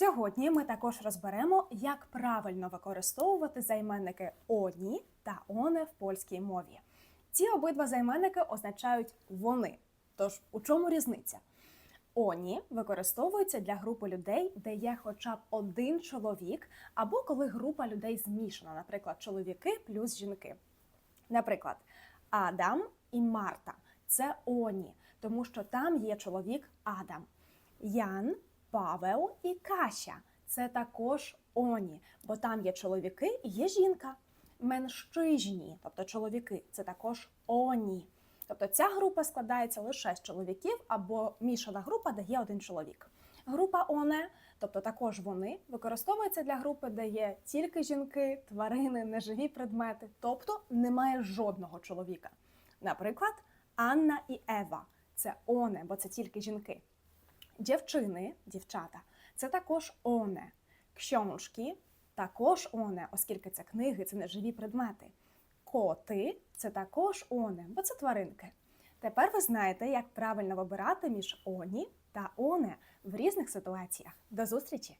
Сьогодні ми також розберемо, як правильно використовувати займенники оні та оне в польській мові. Ці обидва займенники означають вони. Тож у чому різниця? Оні використовуються для групи людей, де є хоча б один чоловік, або коли група людей змішана, наприклад, чоловіки плюс жінки. Наприклад, Адам і Марта це оні, тому що там є чоловік Адам. Ян, Павел і Кася це також оні, бо там є чоловіки і є жінка. Меншижні, тобто чоловіки, це також оні. Тобто ця група складається лише з чоловіків або мішана група, де є один чоловік. Група оне, тобто також вони, використовується для групи, де є тільки жінки, тварини, неживі предмети, тобто немає жодного чоловіка. Наприклад, Анна і Ева це оне, бо це тільки жінки. Дівчини, дівчата, це також оне. Ксьоншки також оне, оскільки це книги, це неживі предмети. Коти це також оне, бо це тваринки. Тепер ви знаєте, як правильно вибирати між оні та оне в різних ситуаціях. До зустрічі!